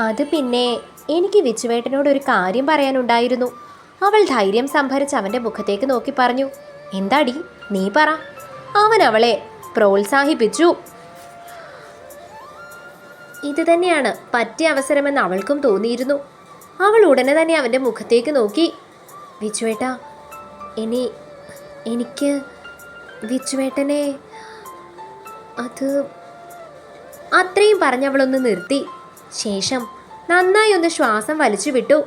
അത് പിന്നെ എനിക്ക് വിച്ചുവേട്ടനോട് ഒരു കാര്യം പറയാനുണ്ടായിരുന്നു. അവൾ ധൈര്യം സംഭരിച്ച് അവന്റെ മുഖത്തേക്ക് നോക്കി പറഞ്ഞു എന്താടി നീ പറ. അവൻ അവളെ പ്രോത്സാഹിപ്പിച്ചു. ഇത് തന്നെയാണ് പറ്റിയ അവസരമെന്ന് അവൾക്കും തോന്നിയിരുന്നു. അവൾ ഉടനെ തന്നെ അവന്റെ മുഖത്തേക്ക് നോക്കി. വിച്ചുവേട്ടാ ഇനി എനിക്ക് വിച്ചുവേട്ടനെ അത് അത്രയും പറഞ്ഞവളൊന്ന് നിർത്തി. ശേഷം നന്നായി ഒന്ന് ശ്വാസം വലിച്ചു വിട്ടു.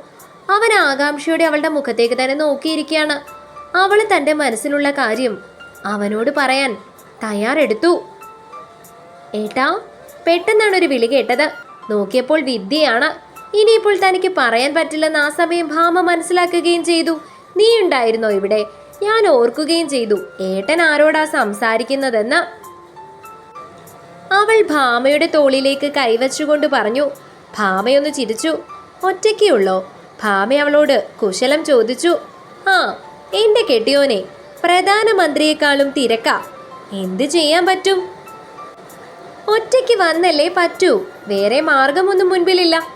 അവൻ ആകാംക്ഷയോടെ അവളുടെ മുഖത്തേക്ക് തന്നെ നോക്കിയിരിക്കുകയാണ്. അവൾ തന്റെ മനസ്സിലുള്ള കാര്യം അവനോട് പറയാൻ തയ്യാറെടുത്തു. ഏട്ടാ പെട്ടെന്നാണ് ഒരു വിളി കേട്ടത്. നോക്കിയപ്പോൾ വിദ്യയാണ്. ഇനിയിപ്പോൾ തനിക്ക് പറയാൻ പറ്റില്ലെന്ന് ആ സമയം ഭാമ മനസ്സിലാക്കുകയും ചെയ്തു. നീ ഉണ്ടായിരുന്നോ ഇവിടെ? ഞാൻ ഓർക്കുകയും ചെയ്തു. ഏട്ടൻ ആരോടാ സംസാരിക്കുന്നതെന്ന്. അവൾ ഭാമയുടെ തോളിലേക്ക് കൈവച്ചുകൊണ്ട് പറഞ്ഞു ഭാമയൊന്ന് ചിരിച്ചു. ഒറ്റയ്ക്കുള്ളോ ഭാമ അവളോട് കുശലം ചോദിച്ചു ആ എന്റെ കെട്ടിയോനെ പ്രധാനമന്ത്രിയെക്കാളും തിരക്കാ. എന്ത് ചെയ്യാൻ പറ്റും? ഒറ്റയ്ക്ക് വന്നല്ലേ പറ്റൂ. വേറെ മാർഗമൊന്നും മുൻപിലില്ല.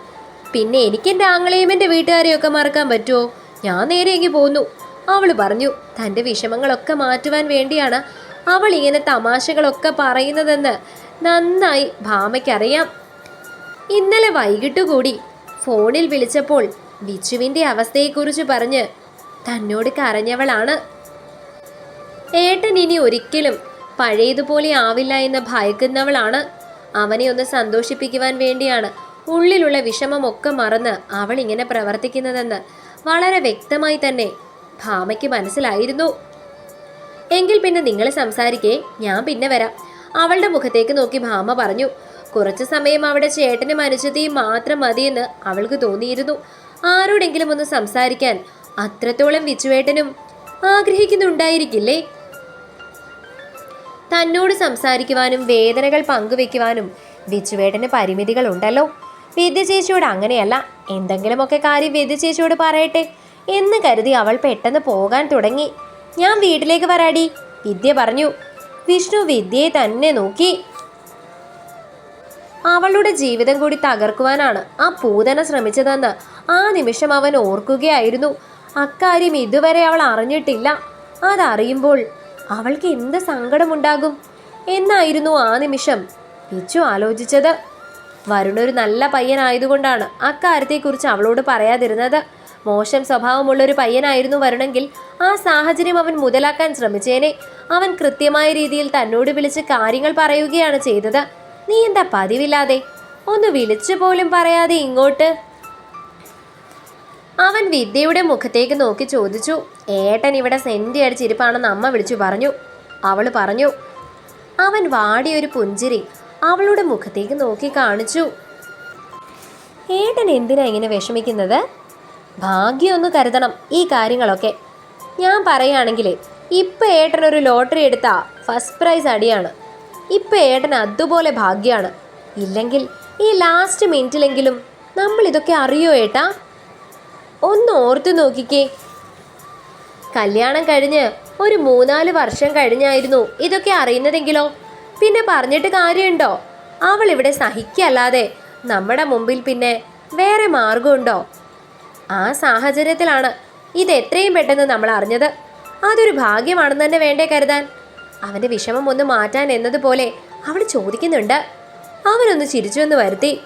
പിന്നെ എനിക്ക് എന്റെ ആങ്ങളെയും എന്റെ വീട്ടുകാരെയൊക്കെ മറക്കാൻ പറ്റുമോ ഞാൻ നേരെ എങ്കിൽ പോന്നു. അവൾ പറഞ്ഞു തന്റെ വിഷമങ്ങളൊക്കെ മാറ്റുവാൻ വേണ്ടിയാണ് അവൾ ഇങ്ങനെ തമാശകളൊക്കെ പറയുന്നതെന്ന് നന്നായി ഭാമയ്ക്കറിയാം. ഇന്നലെ വൈകിട്ട് കൂടി ഫോണിൽ വിളിച്ചപ്പോൾ ബിച്ചുവിന്റെ അവസ്ഥയെക്കുറിച്ച് പറഞ്ഞ് തന്നോട് കരഞ്ഞവളാണ്. ഏട്ടൻ ഇനി ഒരിക്കലും പഴയതുപോലെ ആവില്ല എന്ന് ഭയക്കുന്നവളാണ്. അവനെ ഒന്ന് സന്തോഷിപ്പിക്കുവാൻ വേണ്ടിയാണ് ഉള്ളിലുള്ള വിഷമമൊക്കെ മറന്ന് അവൾ ഇങ്ങനെ പ്രവർത്തിക്കുന്നതെന്ന് വളരെ വ്യക്തമായി തന്നെ ഭാമയ്ക്ക് മനസ്സിലായിരുന്നു. എങ്കിൽ പിന്നെ നിങ്ങൾ സംസാരിക്കേ ഞാൻ പിന്നെ വരാം. അവളുടെ മുഖത്തേക്ക് നോക്കി ഭാമ പറഞ്ഞു കുറച്ചു സമയം അവിടെ ചേട്ടനും അനുജതിയും മാത്രം മതിയെന്ന് അവൾക്ക് തോന്നിയിരുന്നു. ആരോടെങ്കിലും ഒന്ന് സംസാരിക്കാൻ അത്രത്തോളം വിച്ചുവേട്ടനും ആഗ്രഹിക്കുന്നുണ്ടായിരിക്കില്ലേ? തന്നോട് സംസാരിക്കുവാനും വേദനകൾ പങ്കുവെക്കുവാനും വിച്ചുവേട്ടന് പരിമിതികളുണ്ടല്ലോ. വിദ്യ ചേച്ചിയോട് അങ്ങനെയല്ല. എന്തെങ്കിലുമൊക്കെ കാര്യം വിദ്യ പറയട്ടെ എന്ന് കരുതി അവൾ പെട്ടെന്ന് പോകാൻ തുടങ്ങി. ഞാൻ വീട്ടിലേക്ക് വരാടി വിദ്യ പറഞ്ഞു. വിഷ്ണു വിദ്യയെ തന്നെ നോക്കി. അവളുടെ ജീവിതം കൂടി തകർക്കുവാനാണ് ആ പൂതന ശ്രമിച്ചതെന്ന് ആ നിമിഷം അവൻ ഓർക്കുകയായിരുന്നു. അക്കാര്യം ഇതുവരെ അവൾ അറിഞ്ഞിട്ടില്ല. അതറിയുമ്പോൾ അവൾക്ക് എന്ത് സങ്കടമുണ്ടാകും എന്നായിരുന്നു ആ നിമിഷം വിച്ചു ആലോചിച്ചത്. വരുൺ ഒരു നല്ല പയ്യനായതുകൊണ്ടാണ് അക്കാര്യത്തെക്കുറിച്ച് അവളോട് പറയാതിരുന്നത്. മോശം സ്വഭാവമുള്ളൊരു പയ്യനായിരുന്നു വരുണെങ്കിൽ ആ സാഹചര്യം അവൻ മുതലാക്കാൻ ശ്രമിച്ചേനെ. അവൻ കൃത്യമായ രീതിയിൽ തന്നോട് വിളിച്ച് കാര്യങ്ങൾ പറയുകയാണ് ചെയ്തത്. നീ എന്താ പതിവില്ലാതെ? ഒന്ന് വിളിച്ചു പോലും പറയാതെ ഇങ്ങോട്ട്. അവൻ വിദ്യയുടെ മുഖത്തേക്ക് നോക്കി ചോദിച്ചു. ഏട്ടൻ ഇവിടെ സെന്റി അടിച്ചിരിപ്പാണെന്ന് അമ്മ വിളിച്ചു പറഞ്ഞു. അവൾ പറഞ്ഞു അവൻ വാടിയൊരു പുഞ്ചിരി അവളുടെ മുഖത്തേക്ക് നോക്കി കാണിച്ചു. ഏട്ടൻ എന്തിനാ ഇങ്ങനെ വിഷമിക്കുന്നത്? ഭാഗ്യമൊന്ന് കരുതണം ഈ കാര്യങ്ങളൊക്കെ. ഞാൻ പറയുകയാണെങ്കിൽ ഇപ്പം ഏട്ടൻ ഒരു ലോട്ടറി എടുത്താൽ ഫസ്റ്റ് പ്രൈസ് അടിയാണ്. ഇപ്പം ഏട്ടൻ അതുപോലെ ഭാഗ്യമാണ് ഇല്ലെങ്കിൽ ഈ ലാസ്റ്റ് മിനിറ്റിലെങ്കിലും നമ്മൾ ഇതൊക്കെ അറിയോ ഏട്ടാ? ഒന്ന് ഓർത്തു നോക്കിക്കേ. കല്യാണം കഴിഞ്ഞ് ഒരു മൂന്നാൽ വർഷം കഴിഞ്ഞായിരുന്നു ഇതൊക്കെ അറിയുന്നതെങ്കിലോ? പിന്നെ പറഞ്ഞിട്ട് കാര്യമുണ്ടോ? അവൾ ഇവിടെ സഹിക്കല്ലാതെ നമ്മുടെ മുമ്പിൽ പിന്നെ വേറെ മാർഗമുണ്ടോ? ആ സാഹചര്യത്തിലാണ് ഇത് എത്രയും പെട്ടെന്ന് നമ്മൾ അറിഞ്ഞത്. അതൊരു ഭാഗ്യമാണെന്ന് തന്നെ വേണ്ടേ കരുതാൻ. അവന്റെ വിഷമം ഒന്ന് മാറ്റാൻ എന്നതുപോലെ അവൾ ചോദിക്കുന്നുണ്ട്. അവനൊന്ന് ചിരിച്ചു വരുത്തി.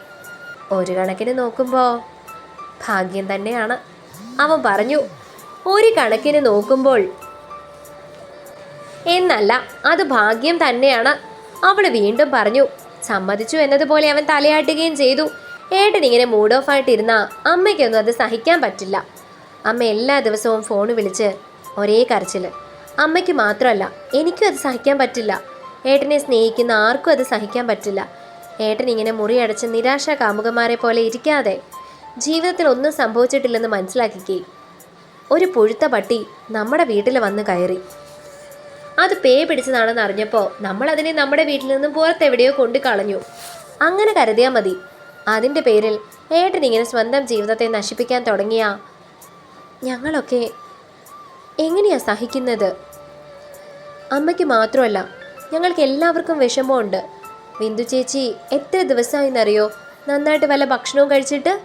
ഒരു കണക്കിന് നോക്കുമ്പോൾ ഭാഗ്യം തന്നെയാണ്. അവൻ പറഞ്ഞു ഒരു കണക്കിന് നോക്കുമ്പോൾ എന്നല്ല അത് ഭാഗ്യം തന്നെയാണ്. അവൾ വീണ്ടും പറഞ്ഞു സമ്മതിച്ചു എന്നതുപോലെ അവൻ തലയാട്ടുകയും ചെയ്തു. ഏട്ടൻ ഇങ്ങനെ മൂഡ് ഓഫ് ആയിട്ടിരുന്ന അമ്മയ്ക്കൊന്നും അത് സഹിക്കാൻ പറ്റില്ല. അമ്മ എല്ലാ ദിവസവും ഫോൺ വിളിച്ച് ഒരേ കരച്ചിൽ അമ്മയ്ക്ക് മാത്രമല്ല എനിക്കും അത് സഹിക്കാൻ പറ്റില്ല. ഏട്ടനെ സ്നേഹിക്കുന്ന ആർക്കും അത് സഹിക്കാൻ പറ്റില്ല. ഏട്ടൻ ഇങ്ങനെ മുറിയടച്ച് നിരാശ കാമുകന്മാരെ പോലെ ഇരിക്കാതെ ജീവിതത്തിൽ ഒന്നും സംഭവിച്ചിട്ടില്ലെന്ന് മനസ്സിലാക്കിക്കേ. ഒരു പുഴുത്ത പട്ടി നമ്മുടെ വീട്ടിൽ വന്ന് കയറി. അത് പേ പിടിച്ചതാണെന്ന് അറിഞ്ഞപ്പോൾ നമ്മൾ അതിനെ നമ്മുടെ വീട്ടിൽ നിന്നും പുറത്തെവിടെയോ കൊണ്ടു കളഞ്ഞു. അങ്ങനെ കരുതിയാൽ മതി. അതിന്റെ പേരിൽ ഏട്ടൻ ഇങ്ങനെ സ്വന്തം ജീവിതത്തെ നശിപ്പിക്കാൻ തുടങ്ങിയ ഞങ്ങളൊക്കെ എങ്ങനെയാ സഹിക്കുന്നത്? അമ്മയ്ക്ക് മാത്രമല്ല ഞങ്ങൾക്ക് എല്ലാവർക്കും വിഷമമുണ്ട്. ബിന്ദു ചേച്ചി എത്ര ദിവസമായിന്നറിയോ? നന്നായിട്ട് വല്ല ഭക്ഷണവും കഴിച്ചിട്ട്?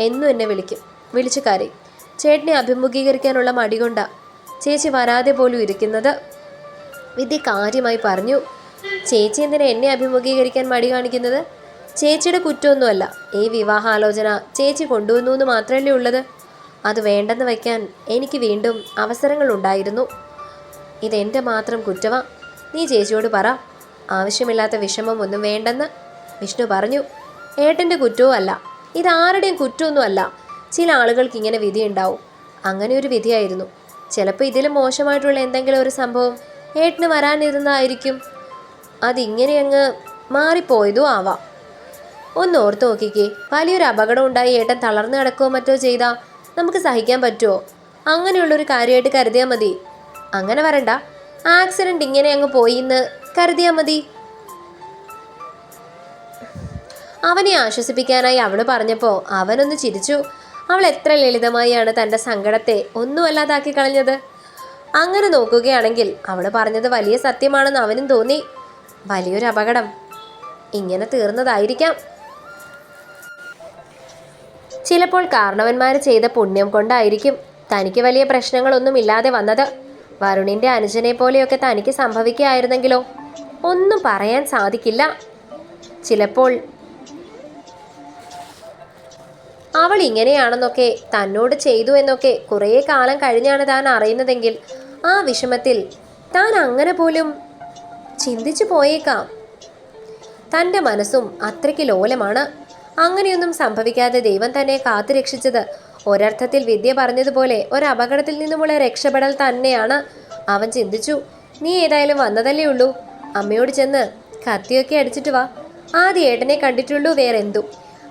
എന്നും എന്നെ വിളിക്കും. വിളിച്ചു കാര്യം. ചേട്ടനെ അഭിമുഖീകരിക്കാനുള്ള മടി കൊണ്ടാ ചേച്ചി വരാതെ പോലും ഇരിക്കുന്നത്. വിദ്യ കാര്യമായി പറഞ്ഞു. ചേച്ചി എന്തിനാ എന്നെ അഭിമുഖീകരിക്കാൻ മടി കാണിക്കുന്നത്? ചേച്ചിയുടെ കുറ്റമൊന്നുമല്ല. ഈ വിവാഹാലോചന ചേച്ചി കൊണ്ടുവന്നു എന്ന് മാത്രമല്ലേ ഉള്ളത്? അത് വേണ്ടെന്ന് വയ്ക്കാൻ എനിക്ക് വീണ്ടും അവസരങ്ങളുണ്ടായിരുന്നു. ഇതെന്റെ മാത്രം കുറ്റവാ. നീ ചേച്ചിയോട് പറ. ആവശ്യമില്ലാത്ത വിഷമം ഒന്നും വേണ്ടെന്ന് വിഷ്ണു പറഞ്ഞു. ഏട്ടന്റെ കുറ്റവും അല്ല. ഇതാരുടെയും കുറ്റമൊന്നുമല്ല ചില ആളുകൾക്ക് ഇങ്ങനെ വിധി ഉണ്ടാവും. അങ്ങനെ ഒരു വിധിയായിരുന്നു. ചിലപ്പോൾ ഇതിലും മോശമായിട്ടുള്ള എന്തെങ്കിലും ഒരു സംഭവം ഏട്ടന് വരാനിരുന്നതായിരിക്കും അതിങ്ങനെ അങ്ങ് മാറിപ്പോയതും ആവാം. ഒന്ന് ഓർത്ത് നോക്കിക്കേ. വലിയൊരു അപകടം ഉണ്ടായി. ഏട്ടൻ തളർന്നു കിടക്കുകയോ മറ്റോ ചെയ്താൽ നമുക്ക് സഹിക്കാൻ പറ്റുമോ അങ്ങനെയുള്ളൊരു കാര്യമായിട്ട് കരുതിയാൽ മതി. അങ്ങനെ വരണ്ട. ആക്സിഡന്റ് ഇങ്ങനെ അങ്ങ് പോയി എന്ന് കരുതിയാൽ മതി. അവനെ ആശ്വസിപ്പിക്കാനായി അവൾ പറഞ്ഞപ്പോൾ അവനൊന്ന് ചിരിച്ചു. അവൾ എത്ര ലളിതമായാണ് തന്റെ സങ്കടത്തെ ഒന്നുമല്ലാതാക്കി കളഞ്ഞത്. അങ്ങനെ നോക്കുകയാണെങ്കിൽ അവൾ പറഞ്ഞത് വലിയ സത്യമാണെന്ന് അവനും തോന്നി. വലിയൊരു അപകടം ഇങ്ങനെ തീർന്നതായിരിക്കാം. ചിലപ്പോൾ കാരണവന്മാർ ചെയ്ത പുണ്യം കൊണ്ടായിരിക്കും തനിക്ക് വലിയ പ്രശ്നങ്ങളൊന്നും ഇല്ലാതെ വന്നത്. വരുണിന്റെ അനുജനെ പോലെയൊക്കെ തനിക്ക് സംഭവിക്കുകയായിരുന്നെങ്കിലോ? ഒന്നും പറയാൻ സാധിക്കില്ല. ചിലപ്പോൾ അവൾ ഇങ്ങനെയാണെന്നൊക്കെ തന്നോട് ചെയ്തു എന്നൊക്കെ കുറേ കാലം കഴിഞ്ഞാണ് താൻ അറിയുന്നതെങ്കിൽ ആ വിഷമത്തിൽ താൻ അങ്ങനെ പോലും ചിന്തിച്ചു പോയേക്കാം. തന്റെ മനസ്സും അത്രയ്ക്ക് ലോലമാണ്. അങ്ങനെയൊന്നും സംഭവിക്കാതെ ദൈവം തന്നെ കാത്തുരക്ഷിച്ചത് ഒരർത്ഥത്തിൽ വിദ്യ പറഞ്ഞതുപോലെ ഒരപകടത്തിൽ നിന്നുമുള്ള രക്ഷപ്പെടൽ തന്നെയാണ്. അവൻ ചിന്തിച്ചു നീ ഏതായാലും വന്നതല്ലേ ഉള്ളൂ. അമ്മയോട് ചെന്ന് കത്തിയൊക്കെ അടിച്ചിട്ട് വാ. ആദ്യ ഏട്ടനെ കണ്ടിട്ടുള്ളൂ വേറെ എന്തു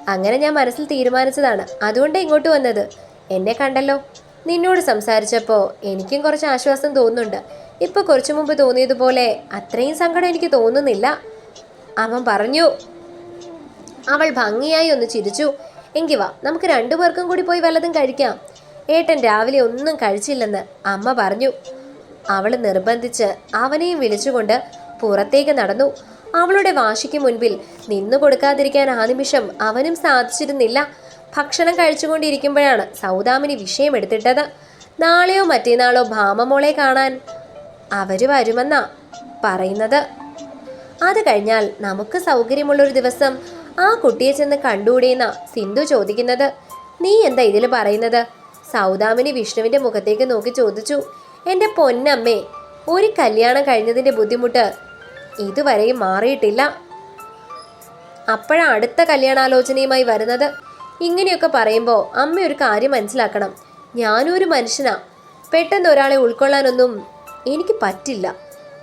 അങ്ങനെ ഞാൻ മനസ്സിൽ തീരുമാനിച്ചതാണ്. അതുകൊണ്ട് ഇങ്ങോട്ട് വന്നത്. എന്നെ കണ്ടല്ലോ. നിന്നോട് സംസാരിച്ചപ്പോൾ എനിക്കും കുറച്ച് ആശ്വാസം തോന്നുന്നുണ്ട്. ഇപ്പൊ കുറച്ചു മുമ്പ് തോന്നിയതുപോലെ അത്രയും സങ്കടം എനിക്ക് തോന്നുന്നില്ല. അവൻ പറഞ്ഞു അവൾ ഭംഗിയായി ഒന്ന് ചിരിച്ചു. എങ്കി വാ നമുക്ക് രണ്ടുപേർക്കും കൂടി പോയി വല്ലതും കഴിക്കാം. ഏട്ടൻ രാവിലെ ഒന്നും കഴിച്ചില്ലെന്ന് അമ്മ പറഞ്ഞു. അവൾ നിർബന്ധിച്ച് അവനെയും വിളിച്ചുകൊണ്ട് പുറത്തേക്ക് നടന്നു. അവളുടെ വാശിക്ക് മുൻപിൽ നിന്നു കൊടുക്കാതിരിക്കാൻ ആ നിമിഷം അവനും സാധിച്ചിരുന്നില്ല. ഭക്ഷണം കഴിച്ചുകൊണ്ടിരിക്കുമ്പോഴാണ് സൗദാമിനി വിഷയം വിഷയമെടുത്തിട്ടത് നാളെയോ മറ്റേനാളോ ഭാമമോളെ കാണാൻ അവർ വരുമെന്നാ പറയുന്നത്. അത് കഴിഞ്ഞാൽ നമുക്ക് സൗകര്യമുള്ളൊരു ദിവസം ആ കുട്ടിയെ ചെന്ന് കണ്ടുകൂടിയെന്ന സിന്ധു ചോദിക്കുന്നത്. നീ എന്താ ഇതിൽ പറയുന്നത്? സൗദാമിനി വിഷ്ണുവിന്റെ മുഖത്തേക്ക് നോക്കി ചോദിച്ചു. എന്റെ പൊന്നമ്മേ ഒരു കല്യാണം കഴിഞ്ഞതിന്റെ ബുദ്ധിമുട്ട് ഇതുവരെയും മാറിയിട്ടില്ല. അപ്പോഴാണ് അടുത്ത കല്യാണാലോചനയുമായി വരുന്നത്. ഇങ്ങനെയൊക്കെ പറയുമ്പോൾ അമ്മ ഒരു കാര്യം മനസ്സിലാക്കണം. ഞാനും ഒരു മനുഷ്യനാ. പെട്ടെന്ന് ഒരാളെ ഉൾക്കൊള്ളാനൊന്നും എനിക്ക് പറ്റില്ല.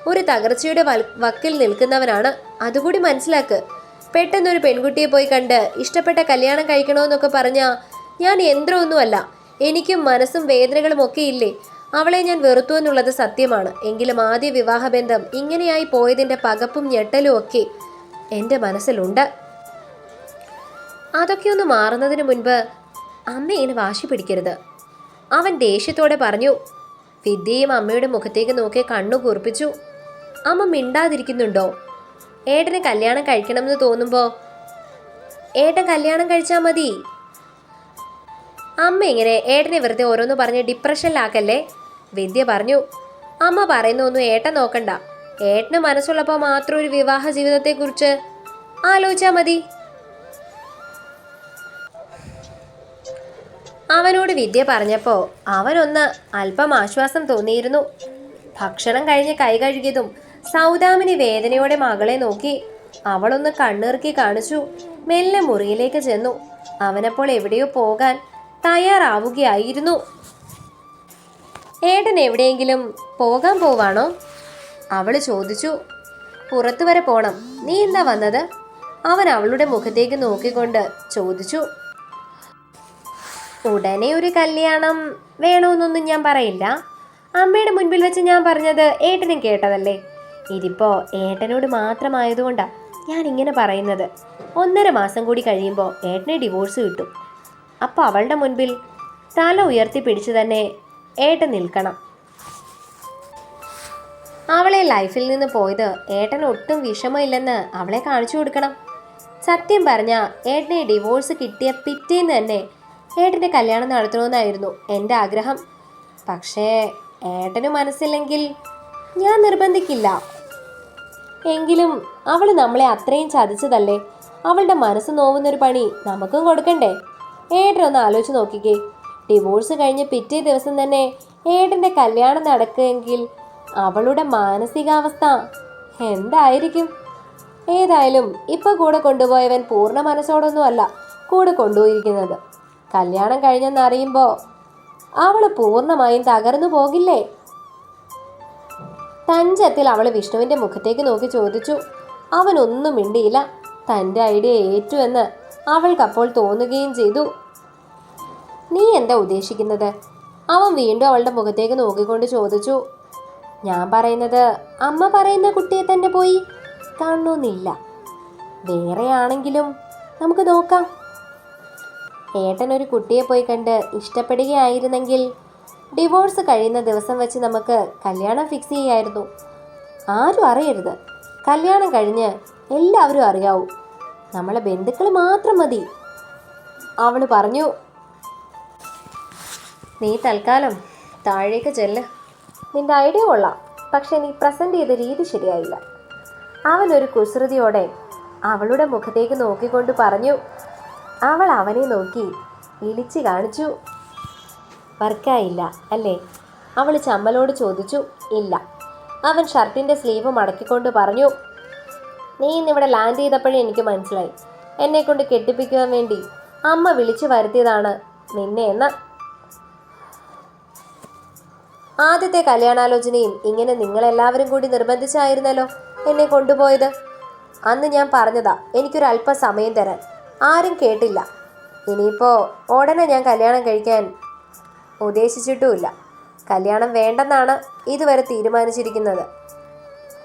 ഒരു തകർച്ചയുടെ വക്കിൽ നിൽക്കുന്നവനാണ്. അതുകൂടി മനസ്സിലാക്ക്. പെട്ടെന്ന് ഒരു പെൺകുട്ടിയെ പോയി കണ്ട് ഇഷ്ടപ്പെട്ട കല്യാണം കഴിക്കണമെന്നൊക്കെ പറഞ്ഞാൽ ഞാൻ യന്ത്രമൊന്നുമല്ല. എനിക്കും മനസ്സും വേദനകളും ഒക്കെ ഇല്ലേ? അവളെ ഞാൻ വെറുത്തു എന്നുള്ളത് സത്യമാണ്. എങ്കിലും ആദ്യ വിവാഹബന്ധം ഇങ്ങനെയായി പോയതിന്റെ പകപ്പും ഞെട്ടലും ഒക്കെ എന്റെ മനസ്സിലുണ്ട്. അതൊക്കെ ഒന്ന് മാറുന്നതിന് മുൻപ് അമ്മ ഇനി വാശി പിടിക്കരുത്. അവൻ ദേഷ്യത്തോടെ പറഞ്ഞു വിദ്യയും അമ്മയുടെ മുഖത്തേക്ക് നോക്കി കണ്ണു കുറിപ്പിച്ചു. അമ്മ മിണ്ടാതിരിക്കുന്നുണ്ടോ? ഏട്ടന് കല്യാണം കഴിക്കണമെന്ന് തോന്നുമ്പോൾ ഏട്ടൻ കല്യാണം കഴിച്ചാ മതി. അമ്മ ഇങ്ങനെ ഏട്ടനെ വെറുതെ ഓരോന്ന് പറഞ്ഞ് ഡിപ്രഷനിലാക്കല്ലേ? വിദ്യ പറഞ്ഞു അമ്മ പറയുന്നൊന്നും ഏട്ടൻ നോക്കണ്ട. ഏട്ടന് മനസ്സുള്ളപ്പോൾ മാത്രം ഒരു വിവാഹ ജീവിതത്തെക്കുറിച്ച് ആലോചിച്ചാൽ മതി. അവനോട് വിദ്യ പറഞ്ഞപ്പോൾ അവനൊന്ന് അല്പം ആശ്വാസം തോന്നിയിരുന്നു. ഭക്ഷണം കഴിഞ്ഞ് കൈ കഴുകിയതും സൗദാമിനി വേദനയോടെ മകളെ നോക്കി അവളൊന്ന് കണ്ണിറുക്കി കാണിച്ചു. മെല്ലെ മുറിയിലേക്ക് ചെന്നു. അവനപ്പോൾ എവിടെയോ പോകാൻ തയ്യാറാവുകയായിരുന്നു. ഏട്ടൻ എവിടെയെങ്കിലും പോകാൻ പോവാണോ? അവൾ ചോദിച്ചു. പുറത്തു വരെ പോണം. നീ എന്താ വന്നത്? അവൻ അവളുടെ മുഖത്തേക്ക് നോക്കിക്കൊണ്ട് ചോദിച്ചു. ഉടനെ ഒരു കല്യാണം വേണമെന്നൊന്നും ഞാൻ പറയില്ല. അമ്മയുടെ മുൻപിൽ വെച്ച് ഞാൻ പറഞ്ഞത് ഏട്ടനും കേട്ടതല്ലേ? ഇതിപ്പോ ഏട്ടനോട് മാത്രമായതുകൊണ്ടാ ഞാൻ ഇങ്ങനെ പറയുന്നത്. ഒന്നര മാസം കൂടി കഴിയുമ്പോൾ ഏട്ടനെ ഡിവോഴ്സ് കിട്ടും. അപ്പോൾ അവളുടെ മുൻപിൽ തല ഉയർത്തി പിടിച്ചു തന്നെ ഏട്ടൻ നിൽക്കണം. അവളെ ലൈഫിൽ നിന്ന് പോയത് ഏട്ടൻ ഒട്ടും വിഷമമില്ലെന്ന് അവളെ കാണിച്ചു കൊടുക്കണം. സത്യം പറഞ്ഞ ഏട്ടനെ ഡിവോഴ്സ് കിട്ടിയ പിറ്റേന്ന് തന്നെ ഏട്ടന്റെ കല്യാണം നടത്തണമെന്നായിരുന്നു എന്റെ ആഗ്രഹം. പക്ഷേ ഏട്ടന് മനസ്സില്ലെങ്കിൽ ഞാൻ നിർബന്ധിക്കില്ല. എങ്കിലും അവൾ നമ്മളെ അത്രയും ചതിച്ചതല്ലേ? അവളുടെ മനസ്സ് നോവുന്നൊരു പണി നമുക്കും കൊടുക്കണ്ടേ? ഏട്ടൻ ഒന്ന് ആലോചിച്ച് നോക്കിക്കേ. ഡിവോഴ്സ് കഴിഞ്ഞ് പിറ്റേ ദിവസം തന്നെ ഏട്ടന്റെ കല്യാണം നടക്കുമെങ്കിൽ അവളുടെ മാനസികാവസ്ഥ എന്തായിരിക്കും? ഏതായാലും ഇപ്പൊ കൂടെ കൊണ്ടുപോയവൻ പൂർണ മനസ്സോടൊന്നും അല്ല കൂടെ കൊണ്ടുപോയിരിക്കുന്നത്. കല്യാണം കഴിഞ്ഞെന്നറിയുമ്പോൾ അവൾ പൂർണമായും തകർന്നു പോകില്ലേ? തഞ്ചത്തിൽ അവൾ വിഷ്ണുവിന്റെ മുഖത്തേക്ക് നോക്കി ചോദിച്ചു അവനൊന്നും മിണ്ടിയില്ല. തന്റെ ഐഡിയ ഏറ്റുവെന്ന് അവൾക്കപ്പോൾ തോന്നുകയും ചെയ്തു. നീ എന്താ ഉദ്ദേശിക്കുന്നത്? അവൻ വീണ്ടും അവളുടെ മുഖത്തേക്ക് നോക്കിക്കൊണ്ട് ചോദിച്ചു ഞാൻ പറയുന്നത് അമ്മ പറയുന്ന കുട്ടിയെ തന്നെ പോയി കാണണമെന്നില്ല വേറെയാണെങ്കിലും നമുക്ക് നോക്കാം. ഏട്ടൻ ഒരു കുട്ടിയെ പോയി കണ്ട് ഇഷ്ടപ്പെടുകയായിരുന്നെങ്കിൽ ഡിവോഴ്സ് കഴിയുന്ന ദിവസം വെച്ച് നമുക്ക് കല്യാണം ഫിക്സ് ചെയ്യായിരുന്നു. ആരും അറിയരുത്. കല്യാണം കഴിഞ്ഞ് എല്ലാവരും അറിയാവൂ. നമ്മളെ ബന്ധുക്കൾ മാത്രം മതി. അവൾ പറഞ്ഞു നീ തൽക്കാലം താഴേക്ക് ചെല്ല്. നിന്റെ ഐഡിയ കൊള്ളാം. പക്ഷെ നീ പ്രസന്റ് ചെയ്ത രീതി ശരിയായില്ല. അവൻ ഒരു കുസൃതിയോടെ അവളുടെ മുഖത്തേക്ക് നോക്കിക്കൊണ്ട് പറഞ്ഞു അവൾ അവനെ നോക്കി ഇളിച്ചു കാണിച്ചു. വർക്കായില്ല അല്ലേ? അവൾ ചമ്മലോട് ചോദിച്ചു ഇല്ല. അവൻ ഷർട്ടിന്റെ സ്ലീവ് മടക്കിക്കൊണ്ട് പറഞ്ഞു നീ ഇന്നിവിടെ ലാൻഡ് ചെയ്തപ്പോഴേ എനിക്ക് മനസ്സിലായി. എന്നെ കൊണ്ട് കെട്ടിപ്പിക്കുവാൻ വേണ്ടി അമ്മ വിളിച്ചു വരുത്തിയതാണ് നിന്നെ എന്ന. ആദ്യത്തെ കല്യാണാലോചനയും ഇങ്ങനെ നിങ്ങളെല്ലാവരും കൂടി നിർബന്ധിച്ചായിരുന്നല്ലോ എന്നെ കൊണ്ടുപോയത്? അന്ന് ഞാൻ പറഞ്ഞതാ എനിക്കൊരു അല്പ സമയം തരാൻ. ആരും കേട്ടില്ല. ഇനിയിപ്പോൾ ഉടനെ ഞാൻ കല്യാണം കഴിക്കാൻ ഉദ്ദേശിച്ചിട്ടുമില്ല. കല്യാണം വേണ്ടെന്നാണ് ഇതുവരെ തീരുമാനിച്ചിരിക്കുന്നത്.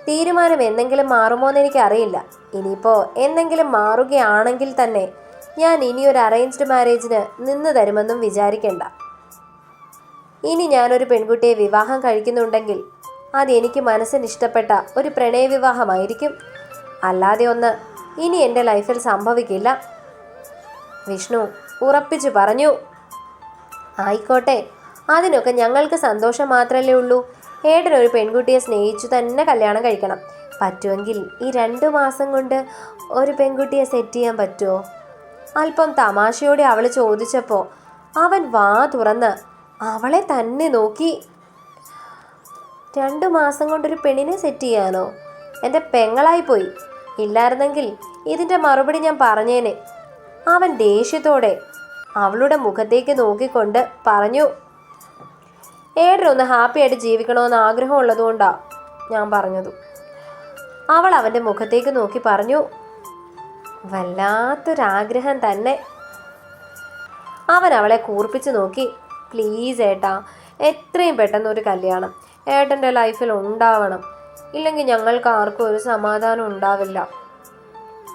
തീരുമാനം എന്തെങ്കിലും മാറുമോ എന്ന് എനിക്കറിയില്ല. ഇനിയിപ്പോൾ എന്തെങ്കിലും മാറുകയാണെങ്കിൽ തന്നെ ഞാൻ ഇനിയൊരു അറേഞ്ച്ഡ് മാരേജിന് നിന്ന് തരുമെന്നും വിചാരിക്കേണ്ട. ഇനി ഞാനൊരു പെൺകുട്ടിയെ വിവാഹം കഴിക്കുന്നുണ്ടെങ്കിൽ അത് എനിക്ക് മനസ്സിന് ഇഷ്ടപ്പെട്ട ഒരു പ്രണയവിവാഹമായിരിക്കും. അല്ലാതെ ഒന്ന് ഇനി എന്റെ ലൈഫിൽ സംഭവിക്കില്ല. വിഷ്ണു ഉറപ്പിച്ചു പറഞ്ഞു. ആയിക്കോട്ടെ. അതിനൊക്കെ ഞങ്ങൾക്ക് സന്തോഷം മാത്രമല്ലേ ഉള്ളൂ. ഏട്ടൻ ഒരു പെൺകുട്ടിയെ സ്നേഹിച്ചു തന്നെ കല്യാണം കഴിക്കണം. പറ്റുമെങ്കിൽ ഈ രണ്ട് മാസം കൊണ്ട് ഒരു പെൺകുട്ടിയെ സെറ്റ് ചെയ്യാൻ പറ്റുമോ അല്പം തമാശയോടെ അവൾ ചോദിച്ചപ്പോൾ അവൻ വാ തുറന്ന് അവളെ തന്നെ നോക്കി. രണ്ടു മാസം കൊണ്ടൊരു പെണ്ണിനെ സെറ്റ് ചെയ്യാനോ? എന്റെ പെങ്ങളായിപ്പോയി ഇല്ലായിരുന്നെങ്കിൽ ഇതിന്റെ മറുപടി ഞാൻ പറഞ്ഞേനെ. അവൻ ദേഷ്യത്തോടെ അവളുടെ മുഖത്തേക്ക് നോക്കിക്കൊണ്ട് പറഞ്ഞു ഏട്ടനൊന്ന് ഹാപ്പിയായിട്ട് ജീവിക്കണമെന്ന് ആഗ്രഹമുള്ളതുകൊണ്ടാണ് ഞാൻ പറഞ്ഞത്. അവൾ അവന്റെ മുഖത്തേക്ക് നോക്കി പറഞ്ഞു വല്ലാത്തൊരാഗ്രഹം തന്നെ. അവൻ അവളെ കൂർപ്പിച്ച് നോക്കി പ്ലീസ് ഏട്ടാ എത്രയും പെട്ടെന്ന് ഒരു കല്യാണം. ഏട്ടന്റെ ലൈഫിൽ ഉണ്ടാവണം. ഇല്ലെങ്കിൽ ഞങ്ങൾക്ക് ആർക്കും ഒരു സമാധാനം ഉണ്ടാവില്ല.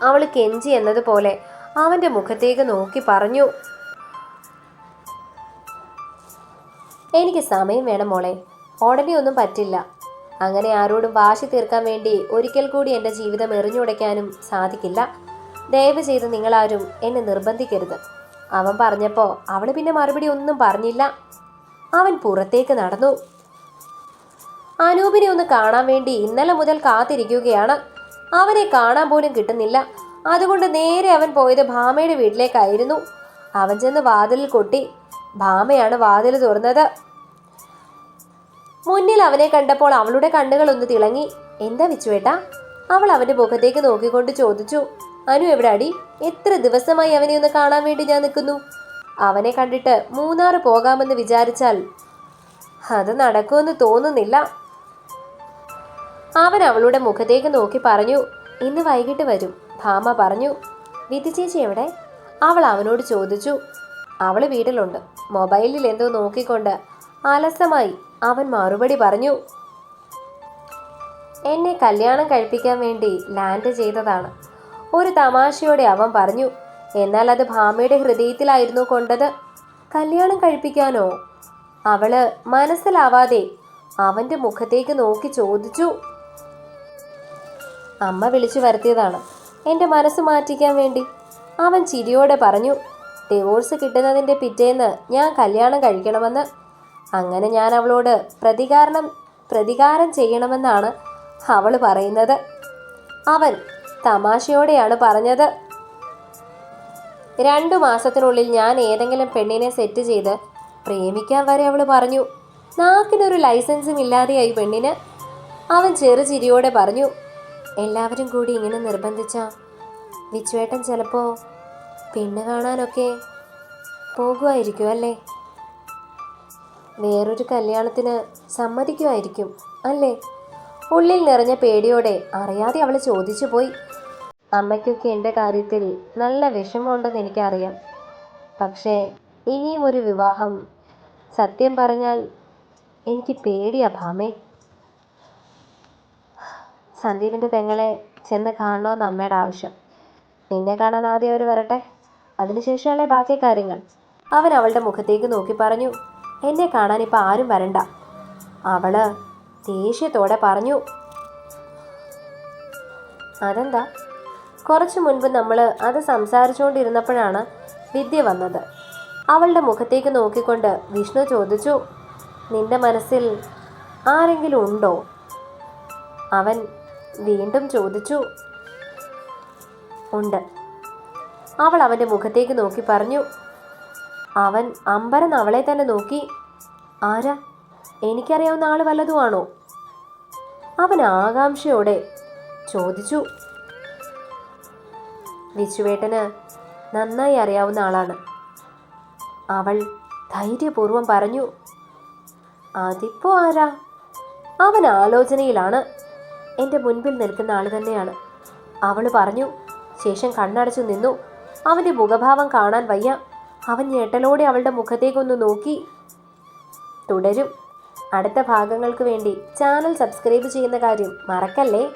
അവൾ കെഞ്ചി എന്നതുപോലെ അവന്റെ മുഖത്തേക്ക് നോക്കി പറഞ്ഞു എനിക്ക് സമയം വേണം മോളെ. ഉടനെ ഒന്നും പറ്റില്ല. അങ്ങനെ ആരോടും വാശി തീർക്കാൻ വേണ്ടി ഒരിക്കൽ കൂടി എന്റെ ജീവിതം എറിഞ്ഞുടയ്ക്കാനും സാധിക്കില്ല. ദയവ് ചെയ്ത് നിങ്ങളാരും എന്നെ നിർബന്ധിക്കരുത്. അവൻ പറഞ്ഞപ്പോൾ അവൾ പിന്നെ മറുപടി ഒന്നും പറഞ്ഞില്ല. അവൻ പുറത്തേക്ക് നടന്നു. അനൂപിനെ ഒന്ന് കാണാൻ വേണ്ടി ഇന്നലെ മുതൽ കാത്തിരിക്കുകയാണ്. അവനെ കാണാൻ പോലും കിട്ടുന്നില്ല. അതുകൊണ്ട് നേരെ അവൻ പോയത് ഭാമയുടെ വീട്ടിലേക്കായിരുന്നു. അവൻ ചെന്ന് വാതിലിൽ കൊട്ടി. ഭാമയാണ് വാതിൽ തുറന്നത്. മുന്നിൽ അവനെ കണ്ടപ്പോൾ അവളുടെ കണ്ണുകൾ ഒന്ന് തിളങ്ങി. എന്താ വിച്ചുവേട്ടാ? അവൾ അവന്റെ മുഖത്തേക്ക് നോക്കിക്കൊണ്ട് ചോദിച്ചു. അനു എവിടെ അടി എത്ര ദിവസമായി അവനെ ഒന്ന് കാണാൻ വേണ്ടി ഞാൻ നിൽക്കുന്നു. അവനെ കണ്ടിട്ട് മൂന്നാറ് പോകാമെന്ന് വിചാരിച്ചാൽ അത് നടക്കുമെന്ന് തോന്നുന്നില്ല. അവൻ അവളുടെ മുഖത്തേക്ക് നോക്കി പറഞ്ഞു. ഇന്ന് വൈകിട്ട് വരും ഭാമ പറഞ്ഞു. വിധി ചേച്ചി എവിടെ? അവൾ അവനോട് ചോദിച്ചു. അവൾ വീട്ടിലുണ്ട്. മൊബൈലിൽ എന്തോ നോക്കിക്കൊണ്ട് അലസമായി അവൻ മറുപടി പറഞ്ഞു. എന്നെ കല്യാണം കഴിപ്പിക്കാൻ വേണ്ടി ലാൻഡ് ചെയ്തതാണ് ഒരു തമാശയോടെ അവൻ പറഞ്ഞു. എന്നാൽ അത് ഭാമയുടെ ഹൃദയത്തിലായിരുന്നു കൊണ്ടത്. കല്യാണം കഴിപ്പിക്കാനോ? അവൾ മനസ്സിലാവാതെ അവന്റെ മുഖത്തേക്ക് നോക്കി ചോദിച്ചു. അമ്മ വിളിച്ചു വരുത്തിയതാണ്. എന്റെ മനസ്സ് മാറ്റിക്കാൻ വേണ്ടി അവൻ ചിരിയോടെ പറഞ്ഞു. ഡിവോഴ്സ് കിട്ടുന്നതിന്റെ പിറ്റേന്ന് ഞാൻ കല്യാണം കഴിക്കണമെന്ന്. അങ്ങനെ ഞാൻ അവളോട് പ്രതികാരണം പ്രതികാരം ചെയ്യണമെന്നാണ് അവൾ പറയുന്നത്. അവൻ തമാശയോടെയാണ് പറഞ്ഞത്. രണ്ടു മാസത്തിനുള്ളിൽ ഞാൻ ഏതെങ്കിലും പെണ്ണിനെ സെറ്റ് ചെയ്ത് പ്രേമിക്കാൻ വരെ അവൾ പറഞ്ഞു. നാക്കിനൊരു ലൈസൻസും ഇല്ലാതെയായി പെണ്ണിന്. അവൻ ചെറുചിരിയോടെ പറഞ്ഞു എല്ലാവരും കൂടി ഇങ്ങനെ നിർബന്ധിച്ച? വിച്ചുവേട്ടൻ ചിലപ്പോൾ പെണ്ണ് കാണാനൊക്കെ പോകുമായിരിക്കും അല്ലേ വേറൊരു കല്യാണത്തിന് സമ്മതിക്കുമായിരിക്കും അല്ലേ? ഉള്ളിൽ നിറഞ്ഞ പേടിയോടെ അറിയാതെ അവൾ ചോദിച്ചു പോയി. അമ്മയ്ക്കൊക്കെ എന്റെ കാര്യത്തിൽ നല്ല വിഷമമുണ്ടെന്ന് എനിക്കറിയാം. പക്ഷേ ഇനിയും ഒരു വിവാഹം. സത്യം പറഞ്ഞാൽ എനിക്ക് പേടിയാ ഭാമേ. സന്ദീപിന്റെ പെങ്ങളെ ചെന്ന് കാണണമെന്ന് അമ്മയുടെ ആവശ്യം. നിന്നെ കാണാൻ ആദ്യം അവർ വരട്ടെ. അതിനുശേഷമല്ലേ ബാക്കി കാര്യങ്ങൾ. അവൻ അവളുടെ മുഖത്തേക്ക് നോക്കി പറഞ്ഞു എന്നെ കാണാൻ ഇപ്പം ആരും വരണ്ട. അവൾ ദേഷ്യത്തോടെ പറഞ്ഞു അതെന്താ? കുറച്ചു മുൻപ് നമ്മൾ അത് സംസാരിച്ചുകൊണ്ടിരുന്നപ്പോഴാണ് വിദ്യ വന്നത്. അവളുടെ മുഖത്തേക്ക് നോക്കിക്കൊണ്ട് വിഷ്ണു ചോദിച്ചു നിന്റെ മനസ്സിൽ ആരെങ്കിലും ഉണ്ടോ? അവൻ വീണ്ടും ചോദിച്ചു ഉണ്ട്. അവൾ അവന്റെ മുഖത്തേക്ക് നോക്കി പറഞ്ഞു അവൻ അമ്പരൻ അവളെ തന്നെ നോക്കി. ആരാ? എനിക്കറിയാവുന്ന ആൾ വല്ലതുമാണോ അവൻ ആകാംക്ഷയോടെ ചോദിച്ചു വിച്ചുവേട്ടന് നന്നായി അറിയാവുന്ന ആളാണ്. അവൾ ധൈര്യപൂർവം പറഞ്ഞു അതിപ്പോ ആരാ? അവൻ ആലോചനയിലാണ്. എന്റെ മുൻപിൽ നിൽക്കുന്ന ആൾ തന്നെയാണ്. അവൾ പറഞ്ഞു ശേഷം കണ്ണടച്ചു നിന്നു. അവന്റെ മുഖഭാവം കാണാൻ വയ്യ. അവൻ ഞെട്ടലോടെ അവളുടെ മുഖത്തേക്കൊന്ന് നോക്കി. തുടരും. അടുത്ത ഭാഗങ്ങൾക്ക് വേണ്ടി ചാനൽ സബ്സ്ക്രൈബ് ചെയ്യുന്ന കാര്യം മറക്കല്ലേ?